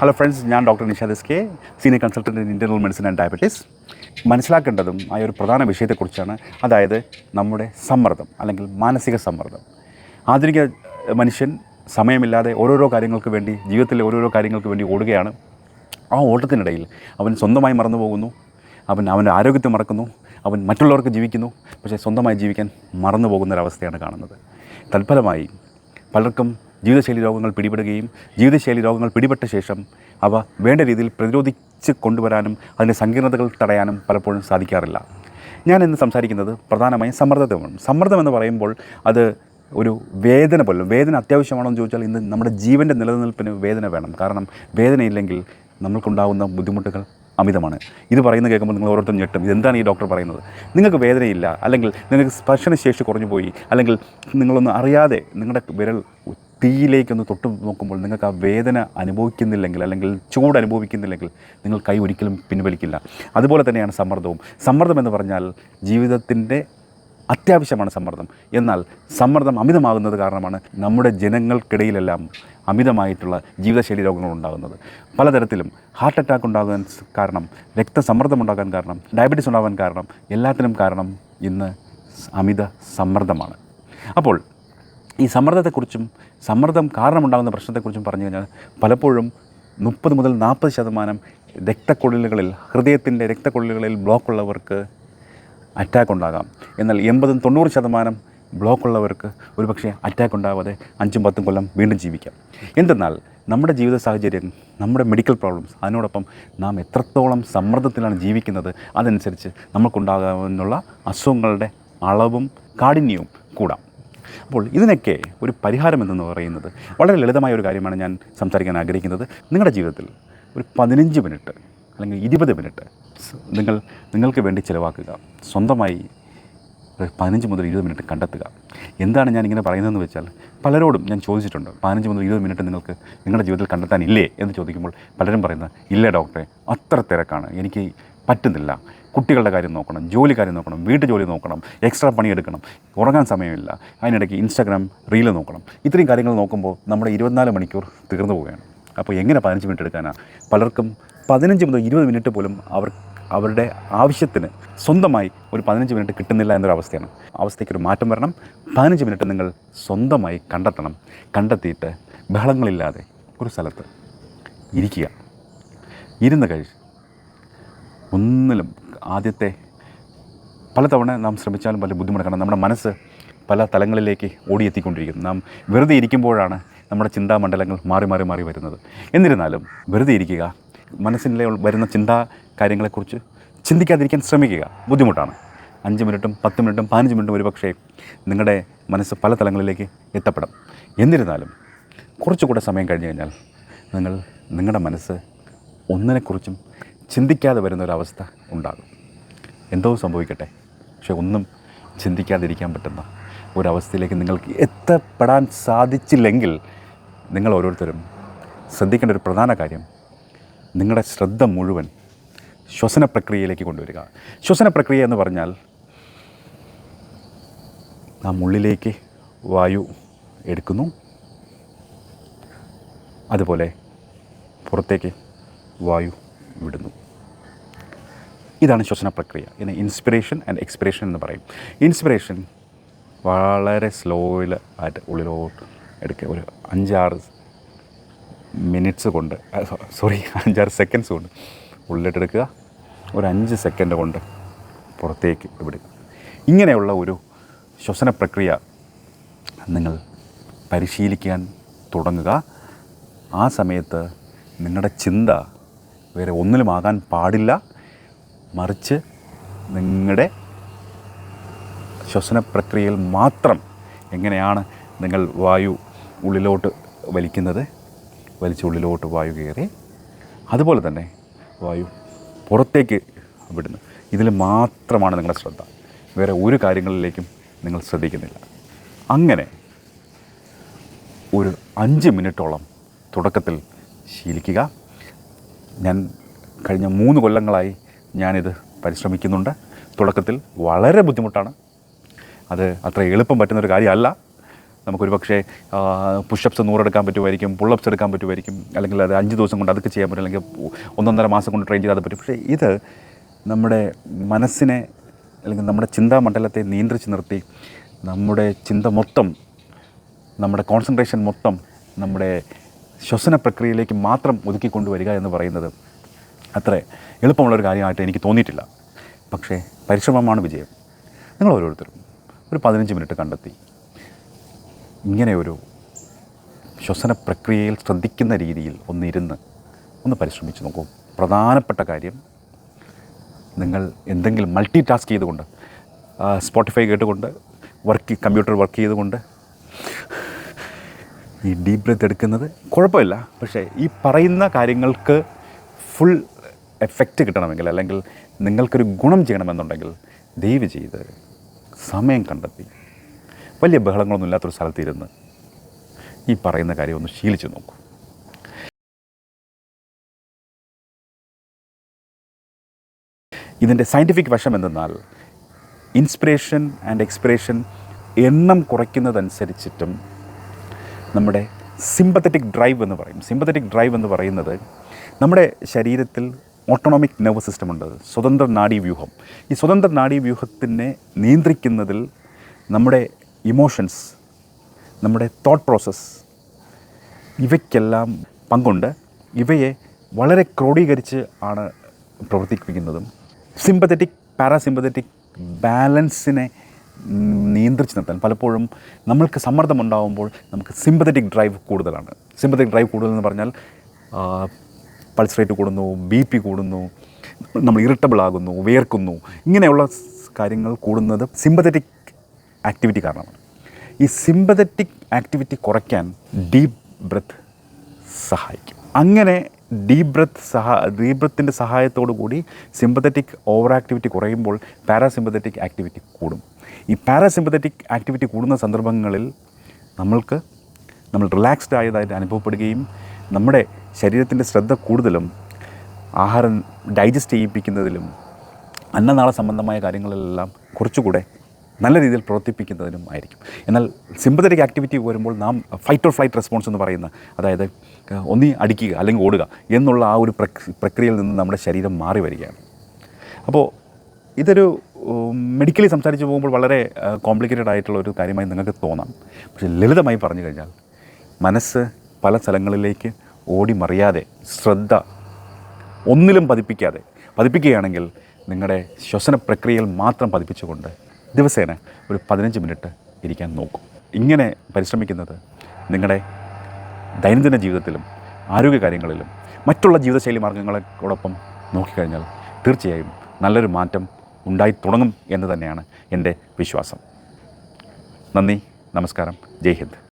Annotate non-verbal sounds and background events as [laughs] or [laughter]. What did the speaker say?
Hello friends ഞാൻ doctor Nishad S K senior consultant in internal medicine and diabetes മനസ്സിലാക്കേണ്ടതും ആ ഒരു പ്രധാന വിഷയത്തെക്കുറിച്ചാണ് അതായത് നമ്മുടെ സമ്മർദ്ദം അല്ലെങ്കിൽ മാനസിക സമ്മർദ്ദം. ആധുനിക മനുഷ്യൻ സമയമില്ലാതെ ഓരോരോ കാര്യങ്ങൾക്ക് വേണ്ടി ജീവിതത്തിലെ ഓരോരോ കാര്യങ്ങൾക്ക് വേണ്ടി ഓടുകയാണ്. ആ ഓട്ടത്തിനിടയിൽ അവൻ സ്വന്തമായി മറന്നു പോകുന്നു അവൻ അവന്റെ ആരോഗ്യത്തെ മറക്കുന്നു അവൻ മറ്റുള്ളവർക്ക് ജീവിക്കുന്നു പക്ഷേ സ്വന്തമായി ജീവിക്കാൻ മറന്നു പോകുന്ന അവസ്ഥയാണ് കാണുന്നത്. തൽഫലമായി പലർക്കും ജീവിതശൈലി രോഗങ്ങൾ പിടിപെടുകയും ജീവിതശൈലി രോഗങ്ങൾ പിടിപെട്ട ശേഷം അവ വേണ്ട രീതിയിൽ പ്രതിരോധിച്ച് കൊണ്ടുവരാനും അതിന്റെ സങ്കീർണതകൾ തടയാനും പലപ്പോഴും സാധിക്കാറില്ല. ഞാൻ ഇന്ന് സംസാരിക്കുന്നത് പ്രധാനമായും സമ്മർദ്ദമാണ് സമ്മർദ്ദം എന്ന് പറയുമ്പോൾ അത് ഒരു വേദന പോലും വേദന അത്യാവശ്യമാണോ എന്ന് ചോദിച്ചാൽ ഇന്ന് നമ്മുടെ ജീവന്റെ നിലനിൽപ്പിന് വേദന വേണം. കാരണം വേദനയില്ലെങ്കിൽ നമ്മൾക്കുണ്ടാകുന്ന ബുദ്ധിമുട്ടുകൾ അമിതമാണ്. ഇത് പറയുന്നത് കേൾക്കുമ്പോൾ നിങ്ങൾ ഓരോരുത്തരും ഞെട്ടും. ഇതെന്താണ് ഈ ഡോക്ടർ പറയുന്നത്? നിങ്ങൾക്ക് വേദനയില്ല അല്ലെങ്കിൽ നിങ്ങൾക്ക് സ്പർശനശേഷി കുറഞ്ഞു പോയി അല്ലെങ്കിൽ നിങ്ങളൊന്നും അറിയാതെ നിങ്ങളുടെ വിരൽ തീയിലേക്കൊന്ന് തൊട്ട് നോക്കുമ്പോൾ നിങ്ങൾക്ക് ആ വേദന അനുഭവിക്കുന്നില്ലെങ്കിൽ അല്ലെങ്കിൽ ചൂട് അനുഭവിക്കുന്നില്ലെങ്കിൽ നിങ്ങൾ കൈ ഒരിക്കലും പിൻവലിക്കില്ല. അതുപോലെ തന്നെയാണ് സമ്മർദ്ദവും. സമ്മർദ്ദം എന്ന് പറഞ്ഞാൽ ജീവിതത്തിന്റെ അത്യാവശ്യമാണ് സമ്മർദ്ദം. എന്നാൽ സമ്മർദ്ദം അമിതമാകുന്നത് കാരണമാണ് നമ്മുടെ ജനങ്ങൾക്കിടയിലെല്ലാം അമിതമായിട്ടുള്ള ജീവിതശൈലി രോഗങ്ങൾ ഉണ്ടാകുന്നത്. പലതരത്തിലും ഹാർട്ട് അറ്റാക്ക് ഉണ്ടാകാൻ കാരണം രക്തസമ്മർദ്ദം ഉണ്ടാകാൻ കാരണം ഡയബറ്റീസ് ഉണ്ടാകാൻ കാരണം എല്ലാത്തിനും കാരണം ഇന്ന് അമിത സമ്മർദ്ദമാണ്. അപ്പോൾ ഈ സമ്മർദ്ദത്തെക്കുറിച്ചും സമ്മർദ്ദം കാരണമുണ്ടാകുന്ന പ്രശ്നത്തെക്കുറിച്ചും പറഞ്ഞു കഴിഞ്ഞാൽ പലപ്പോഴും മുപ്പത് മുതൽ നാൽപ്പത് ശതമാനം രക്തക്കൊള്ളലുകളിൽ ഹൃദയത്തിന്റെ രക്തക്കൊള്ളലുകളിൽ ബ്ലോക്ക് ഉള്ളവർക്ക് അറ്റാക്ക് ഉണ്ടാകാം എന്നാൽ എൺപതും തൊണ്ണൂറ് ശതമാനം ബ്ലോക്ക് ഉള്ളവർക്ക് ഒരുപക്ഷെ അറ്റാക്ക് ഉണ്ടാവാതെ അഞ്ചും പത്തും കൊല്ലം വീണ്ടും ജീവിക്കാം. എന്തെന്നാൽ നമ്മുടെ ജീവിത സാഹചര്യം നമ്മുടെ മെഡിക്കൽ പ്രോബ്ലംസ് അതിനോടൊപ്പം നാം എത്രത്തോളം സമ്മർദ്ദത്തിലാണ് ജീവിക്കുന്നത് അതനുസരിച്ച് നമുക്കുണ്ടാകാവുന്ന അസുഖങ്ങളുടെ അളവും കാഠിന്യവും കൂടാം. അപ്പോൾ ഇതിനൊക്കെ ഒരു പരിഹാരം എന്തെന്ന് പറയുന്നത്? വളരെ ലളിതമായ ഒരു കാര്യമാണ് ഞാൻ സംസാരിക്കാൻ ആഗ്രഹിക്കുന്നത്. നിങ്ങളുടെ ജീവിതത്തിൽ ഒരു പതിനഞ്ച് മിനിറ്റ് അല്ലെങ്കിൽ ഇരുപത് മിനിറ്റ് നിങ്ങൾ നിങ്ങൾക്ക് വേണ്ടി ചിലവാക്കുക. സ്വന്തമായി പതിനഞ്ച് മുതൽ ഇരുപത് മിനിറ്റ് കണ്ടെത്തുക. എന്താണ് ഞാൻ ഇങ്ങനെ പറയുന്നതെന്ന് വെച്ചാൽ പലരോടും ഞാൻ ചോദിച്ചിട്ടുണ്ട് പതിനഞ്ച് മുതൽ ഇരുപത് മിനിറ്റ് നിങ്ങൾക്ക് നിങ്ങളുടെ ജീവിതത്തിൽ കണ്ടെത്താനില്ലേ എന്ന് ചോദിക്കുമ്പോൾ പലരും പറയുന്നത് ഇല്ല ഡോക്ടറെ അത്ര തിരക്കാണ് എനിക്ക് പറ്റുന്നില്ല. കുട്ടികളുടെ കാര്യം നോക്കണം ജോലി കാര്യം നോക്കണം വീട്ടു ജോലി നോക്കണം എക്സ്ട്രാ പണിയെടുക്കണം. ഉറങ്ങാൻ സമയമില്ല. അതിനിടയ്ക്ക് ഇൻസ്റ്റാഗ്രാം റീൽ നോക്കണം. ഇത്രയും കാര്യങ്ങൾ നോക്കുമ്പോൾ നമ്മുടെ ഇരുപത്തിനാല് മണിക്കൂർ തീർന്നു പോവുകയാണ്. അപ്പോൾ എങ്ങനെ പതിനഞ്ച് മിനിറ്റ് എടുക്കാനാണ് പലർക്കും പതിനഞ്ച് മുതൽ ഇരുപത് മിനിറ്റ് പോലും അവർ അവരുടെ ആവശ്യത്തിന് സ്വന്തമായി ഒരു പതിനഞ്ച് മിനിറ്റ് കിട്ടുന്നില്ല എന്നൊരു അവസ്ഥയാണ്. അവസ്ഥയ്ക്ക് ഒരു മാറ്റം വരണം. പതിനഞ്ച് മിനിറ്റ് നിങ്ങൾ സ്വന്തമായി കണ്ടെത്തണം. കണ്ടെത്തിയിട്ട് ബഹളങ്ങളില്ലാതെ ഒരു സ്ഥലത്ത് ഇരിക്കുക. ഇരുന്ന് കഴിച്ച് ഒന്നിലും ആദ്യത്തെ പലതവണ നാം ശ്രമിച്ചാലും പല ബുദ്ധിമുട്ട് കാരണം നമ്മുടെ മനസ്സ് പല തലങ്ങളിലേക്ക് ഓടിയെത്തിക്കൊണ്ടിരിക്കുന്നു. നാം വെറുതെ ഇരിക്കുമ്പോഴാണ് നമ്മുടെ ചിന്താമണ്ഡലങ്ങൾ മാറി മാറി മാറി വരുന്നത്. എന്നിരുന്നാലും വെറുതെ ഇരിക്കുക മനസ്സിലെ വരുന്ന ചിന്താ കാര്യങ്ങളെക്കുറിച്ച് ചിന്തിക്കാതിരിക്കാൻ ശ്രമിക്കുക ബുദ്ധിമുട്ടാണ്. അഞ്ച് മിനിറ്റും പത്ത് മിനിറ്റും പതിനഞ്ച് മിനിറ്റും ഒരുപക്ഷേ നിങ്ങളുടെ മനസ്സ് പല തലങ്ങളിലേക്ക് എത്തപ്പെടും. എന്നിരുന്നാലും കുറച്ചുകൂടെ സമയം കഴിഞ്ഞ് കഴിഞ്ഞാൽ നിങ്ങൾ നിങ്ങളുടെ മനസ്സ് ഒന്നിനെക്കുറിച്ചും ചിന്തിക്കാതെ വരുന്ന ഒരവസ്ഥ ഉണ്ടാകും. എന്തോ സംഭവിക്കട്ടെ. പക്ഷെ ഒന്നും ചിന്തിക്കാതിരിക്കാൻ പറ്റുന്ന ഒരവസ്ഥയിലേക്ക് നിങ്ങൾക്ക് എത്തപ്പെടാൻ സാധിച്ചില്ലെങ്കിൽ നിങ്ങൾ ഓരോരുത്തരും ശ്രദ്ധിക്കേണ്ട ഒരു പ്രധാന കാര്യം നിങ്ങളുടെ ശ്രദ്ധ മുഴുവൻ ശ്വസന പ്രക്രിയയിലേക്ക് കൊണ്ടുവരിക. ശ്വസന പ്രക്രിയ എന്ന് പറഞ്ഞാൽ നാം ഉള്ളിലേക്ക് വായു എടുക്കുന്നു. അതുപോലെ പുറത്തേക്ക് വായു വിടുന്നു. ഇതാണ് ശ്വസന പ്രക്രിയ. ഇതിന് ഇൻസ്പിറേഷൻ ആൻഡ് എക്സ്പിറേഷൻ എന്ന് പറയും. ഇൻസ്പിറേഷൻ വളരെ സ്ലോയിൽ ആയിട്ട് ഉള്ളിലോട്ട് എടുക്കുക. ഒരു അഞ്ചാറ് മിനിറ്റ്സ് കൊണ്ട് സോറി [laughs] അഞ്ചാറ് സെക്കൻഡ്സ് കൊണ്ട് ഉള്ളിട്ടെടുക്കുക ഒരു അഞ്ച് സെക്കൻഡ് കൊണ്ട് പുറത്തേക്ക് വിടുക. ഇങ്ങനെയുള്ള ഒരു ശ്വസന പ്രക്രിയ നിങ്ങൾ പരിശീലിക്കാൻ തുടങ്ങുക. ആ സമയത്ത് നിങ്ങളുടെ ചിന്ത വേറെ ഒന്നിലുമാകാൻ പാടില്ല. മറിച്ച് നിങ്ങളുടെ ശ്വസന പ്രക്രിയയിൽ മാത്രം എങ്ങനെയാണ് നിങ്ങൾ വായു ഉള്ളിലോട്ട് വലിക്കുന്നത്? വലിച്ച് ഉള്ളിലോട്ട് വായു കയറി. അതുപോലെ തന്നെ വായു പുറത്തേക്ക് വിടുന്നു. ഇതിൽ മാത്രമാണ് നിങ്ങളുടെ ശ്രദ്ധ. വേറെ ഒരു കാര്യങ്ങളിലേക്കും നിങ്ങൾ ശ്രദ്ധിക്കുന്നില്ല. അങ്ങനെ ഒരു അഞ്ച് മിനിറ്റോളം തുടക്കത്തിൽ ശീലിക്കുക. ഞാൻ കഴിഞ്ഞ മൂന്ന് കൊല്ലങ്ങളായി ഞാനിത് പരിശ്രമിക്കുന്നുണ്ട്. തുടക്കത്തിൽ വളരെ ബുദ്ധിമുട്ടാണ്. അത് അത്ര എളുപ്പം പറ്റുന്നൊരു കാര്യമല്ല. നമുക്കൊരു പക്ഷേ പുഷപ്സ് നൂറെടുക്കാൻ പറ്റുമായിരിക്കും പുള്ളപ്സ് എടുക്കാൻ പറ്റുമായിരിക്കും അല്ലെങ്കിൽ അത് അഞ്ച് ദിവസം കൊണ്ട് അതൊക്കെ ചെയ്യാൻ പറ്റും അല്ലെങ്കിൽ ഒന്നൊന്നര മാസം കൊണ്ട് ട്രെയിൻ ചെയ്താൽ പറ്റും. പക്ഷേ ഇത് നമ്മുടെ മനസ്സിനെ അല്ലെങ്കിൽ നമ്മുടെ ചിന്താമണ്ഡലത്തെ നിയന്ത്രിച്ച് നിർത്തി നമ്മുടെ ചിന്ത മൊത്തം നമ്മുടെ കോൺസെൻട്രേഷൻ മൊത്തം നമ്മുടെ ശ്വസന പ്രക്രിയയിലേക്ക് മാത്രം ഒതുക്കിക്കൊണ്ടുവരിക എന്ന് പറയുന്നത് അത്ര. എളുപ്പമുള്ളൊരു കാര്യമായിട്ട് എനിക്ക് തോന്നിയിട്ടില്ല. പക്ഷേ പരിശ്രമമാണ് വിജയം. നിങ്ങൾ ഓരോരുത്തരും ഒരു പതിനഞ്ച് മിനിറ്റ് കണ്ടെത്തി. ഇങ്ങനെ ഒരു ശ്വസന പ്രക്രിയയിൽ ശ്രദ്ധിക്കുന്ന രീതിയിൽ ഒന്നിരുന്ന് ഒന്ന് പരിശ്രമിച്ച് നോക്കൂ. പ്രധാനപ്പെട്ട കാര്യം നിങ്ങൾ എന്തെങ്കിലും മൾട്ടി ടാസ്ക് ചെയ്തുകൊണ്ട് സ്പോട്ടിഫൈ കേട്ടുകൊണ്ട് വർക്ക് കമ്പ്യൂട്ടർ വർക്ക് ചെയ്തുകൊണ്ട് ഈ ഡീപ് ബ്രെത്ത് എടുക്കുന്നത് കുഴപ്പമില്ല. പക്ഷേ ഈ പറയുന്ന കാര്യങ്ങൾക്ക് ഫുൾ എഫക്റ്റ് കിട്ടണമെങ്കിൽ അല്ലെങ്കിൽ നിങ്ങൾക്കൊരു ഗുണം ചെയ്യണമെന്നുണ്ടെങ്കിൽ ദയവ് ചെയ്ത് സമയം കണ്ടെത്തി. വലിയ ബഹളങ്ങളൊന്നും ഇല്ലാത്തൊരു സ്ഥലത്തിരുന്ന് ഈ പറയുന്ന കാര്യം ഒന്ന് ശീലിച്ചു നോക്കൂ. ഇതിന്റെ സയന്റിഫിക് വശം എന്തെന്നാൽ ഇൻസ്പിറേഷൻ ആൻഡ് എക്സ്പിറേഷൻ എണ്ണം കുറയ്ക്കുന്നതനുസരിച്ചിട്ടും നമ്മുടെ സിമ്പത്തറ്റിക് ഡ്രൈവ് എന്ന് പറയും. സിമ്പത്തറ്റിക് ഡ്രൈവ് എന്ന് പറയുന്നത് നമ്മുടെ ശരീരത്തിൽ ഓട്ടോണോമിക് നെർവ് സിസ്റ്റം ഉണ്ട് സ്വതന്ത്ര നാഡീവ്യൂഹം. ഈ സ്വതന്ത്ര നാഡീവ്യൂഹത്തിനെ നിയന്ത്രിക്കുന്നതിൽ നമ്മുടെ ഇമോഷൻസ് നമ്മുടെ തോട്ട് പ്രോസസ്സ് ഇവയ്ക്കെല്ലാം പങ്കുണ്ട്. ഇവയെ വളരെ ക്രോഡീകരിച്ച് ആണ് പ്രവർത്തിപ്പിക്കുന്നതും. സിമ്പത്തറ്റിക് പാരാസിമ്പത്തറ്റിക് ബാലൻസിനെ നിയന്ത്രിച്ച് നിർത്താൻ പലപ്പോഴും നമ്മൾക്ക് സമ്മർദ്ദമുണ്ടാകുമ്പോൾ നമുക്ക് സിമ്പത്തറ്റിക് ഡ്രൈവ് കൂടുതലാണ്. സിമ്പത്തറ്റിക് ഡ്രൈവ് കൂടുതലെന്ന് പറഞ്ഞാൽ പൾസ് റേറ്റ് കൂടുന്നു ബി പി കൂടുന്നു നമ്മൾ ഇറിറ്റബിൾ ആകുന്നു വിയർക്കുന്നു ഇങ്ങനെയുള്ള കാര്യങ്ങൾ കൂടുന്നത് സിമ്പത്തറ്റിക് ആക്ടിവിറ്റി കാരണമാണ്. ഈ സിമ്പതറ്റിക് ആക്ടിവിറ്റി കുറയ്ക്കാൻ ഡീപ്പ് ബ്രത്ത് സഹായിക്കും. അങ്ങനെ ഡീപ് ബ്രത്ത് സഹാ ഡീപ് ബ്രത്തിന്റെ സഹായത്തോടു കൂടി സിമ്പതറ്റിക് ഓവർ ആക്ടിവിറ്റി കുറയുമ്പോൾ പാരാസിമ്പതറ്റിക് ആക്ടിവിറ്റി കൂടും. ഈ പാരാസിമ്പതറ്റിക് ആക്ടിവിറ്റി കൂടുന്ന സന്ദർഭങ്ങളിൽ നമ്മൾക്ക് നമ്മൾ റിലാക്സ്ഡ് ആയതായിട്ട് അനുഭവപ്പെടുകയും നമ്മുടെ ശരീരത്തിന്റെ ശ്രദ്ധ കൂടുതലും ആഹാരം ഡൈജസ്റ്റ് ചെയ്യിപ്പിക്കുന്നതിലും അന്നനാള സംബന്ധമായ കാര്യങ്ങളിലെല്ലാം കുറച്ചുകൂടെ നല്ല രീതിയിൽ പ്രവർത്തിപ്പിക്കുന്നതിനും ആയിരിക്കും. എന്നാൽ സിമ്പത്തറ്റിക് ആക്ടിവിറ്റി വരുമ്പോൾ നാം ഫൈറ്റ് ഓർ ഫ്ലൈറ്റ് റെസ്പോൺസ് എന്ന് പറയുന്ന അതായത് ഒന്നി അടിക്കുക അല്ലെങ്കിൽ ഓടുക എന്നുള്ള ആ ഒരു പ്രക്രിയയിൽ നിന്ന് നമ്മുടെ ശരീരം മാറി വരികയാണ്. അപ്പോൾ ഇതൊരു മെഡിക്കലി സംസാരിച്ച് പോകുമ്പോൾ വളരെ കോംപ്ലിക്കേറ്റഡ് ആയിട്ടുള്ള ഒരു കാര്യമായി നിങ്ങൾക്ക് തോന്നാം. പക്ഷേ ലളിതമായി പറഞ്ഞു കഴിഞ്ഞാൽ മനസ്സ് പല സ്ഥലങ്ങളിലേക്ക് ഓടി മറിയാതെ ശ്രദ്ധ ഒന്നിലും പതിപ്പിക്കാതെ പതിപ്പിക്കുകയാണെങ്കിൽ നിങ്ങളുടെ ശ്വസന പ്രക്രിയയിൽ മാത്രം പതിപ്പിച്ചുകൊണ്ട് ദിവസേന ഒരു പതിനഞ്ച് മിനിറ്റ് ഇരിക്കാൻ നോക്കും. ഇങ്ങനെ പരിശ്രമിക്കുന്നത് നിങ്ങളുടെ ദൈനംദിന ജീവിതത്തിലും ആരോഗ്യകാര്യങ്ങളിലും മറ്റുള്ള ജീവിതശൈലി മാർഗങ്ങളോടൊപ്പം നോക്കിക്കഴിഞ്ഞാൽ തീർച്ചയായും നല്ലൊരു മാറ്റം ഉണ്ടായി തുടങ്ങും എന്ന് തന്നെയാണ് എന്റെ വിശ്വാസം. നന്ദി നമസ്കാരം. ജയ് ഹിന്ദ്.